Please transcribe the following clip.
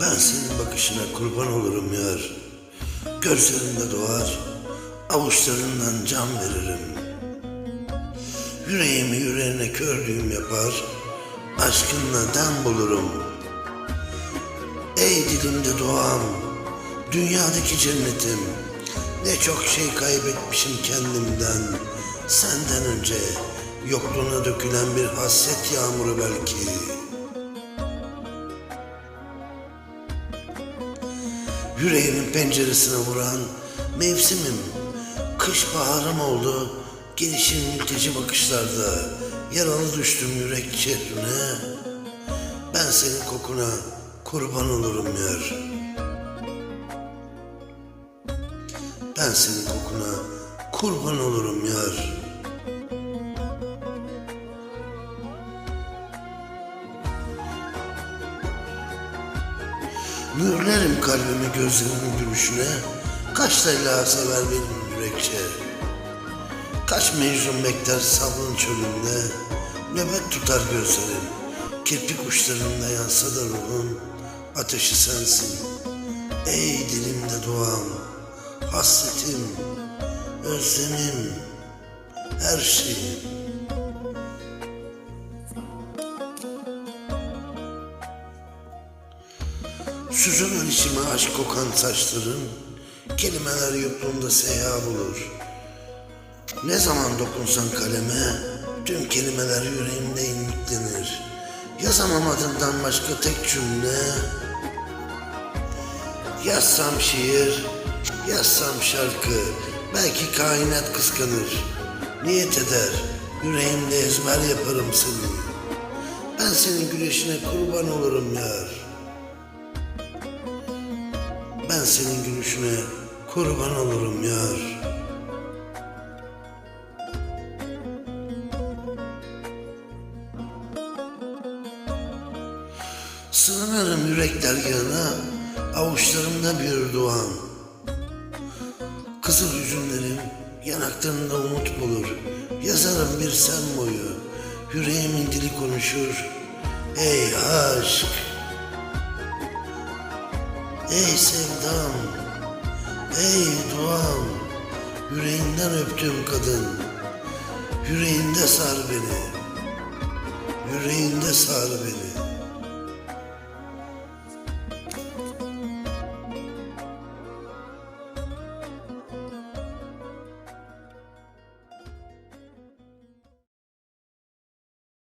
Ben senin bakışına kurban olurum yar. Gözlerinde doğar, avuçlarından can veririm. Yüreğimi yüreğine kördüğüm yapar, aşkınla dem bulurum. Ey dilimde doğam, dünyadaki cennetim. Ne çok şey kaybetmişim kendimden. Senden önce yokluğuna dökülen bir hasret yağmuru belki. Yüreğimin penceresine vuran mevsimim, kış baharım oldu. Gelişim mülteci bakışlarda yaralı düştüm yürek şehrine. Ben senin kokuna kurban olurum yar. Ben senin kokuna kurban olurum yar. Mühürlerim kalbimi gözlerimin gülüşüne. Kaç Leyla sever benim yürekçe. Kaç Mecnun bekler sabrın çölünde. Nöbet tutar gözlerim. Kirpik uçlarında yansa da ruhum. Ateşi sensin. Ey dilimde doğan. Hasretim. Özlemim. Her şeyim. Süzülür içime aşk kokan saçların, kelimeler yuttuğunda seya bulur. Ne zaman dokunsan kaleme, tüm kelimeler yüreğimde inliklenir. Yazamam adından başka tek cümle. Yazsam şiir, yazsam şarkı, belki kainat kıskanır. Niyet eder, yüreğimde ezber yaparım seni. Ben senin güneşine kurban olurum yar. Ben senin gülüşüne kurban olurum yar. Sığınırım yürek dergahına, avuçlarımda bir duan. Kızıl yüzünlerim yanaklarında umut bulur. Yazarım bir sen boyu, yüreğimin dili konuşur. Ey aşk! Ey sevdam, ey duam, yüreğinden öptüğüm kadın, yüreğinde sar beni, yüreğinde sar beni.